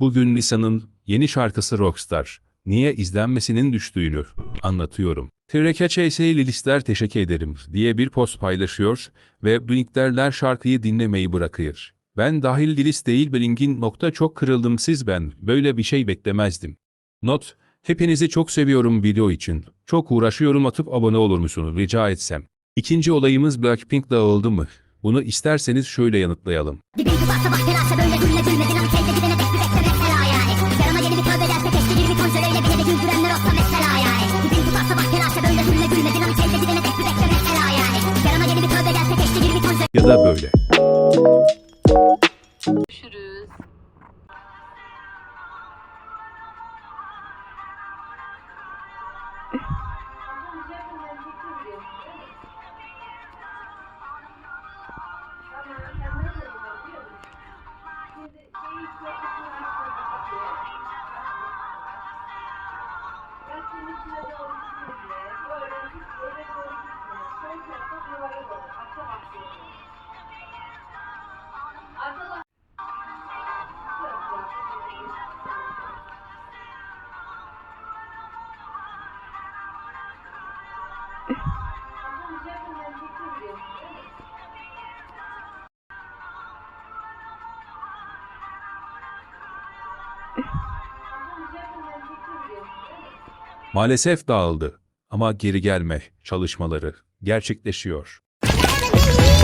Bugün Lisa'nın yeni şarkısı Rockstar. Niye izlenmesinin düştüğünü anlatıyorum. TRKÇS Lilistler teşekkür ederim diye bir post paylaşıyor ve Blinklerler şarkıyı dinlemeyi bırakıyor. Ben dahil Lilis değil Blink'in nokta çok kırıldım siz ben böyle bir şey beklemezdim. Not, hepinizi çok seviyorum video için. Çok uğraşıyorum atıp abone olur musunuz rica etsem. İkinci olayımız Blackpink dağıldı mı? Bunu isterseniz şöyle yanıtlayalım. Dibin tutar sabah telaşa böyle Ya da böyle. Görüşürüz. Maalesef dağıldı ama geri gelme çalışmaları gerçekleşiyor. Bye.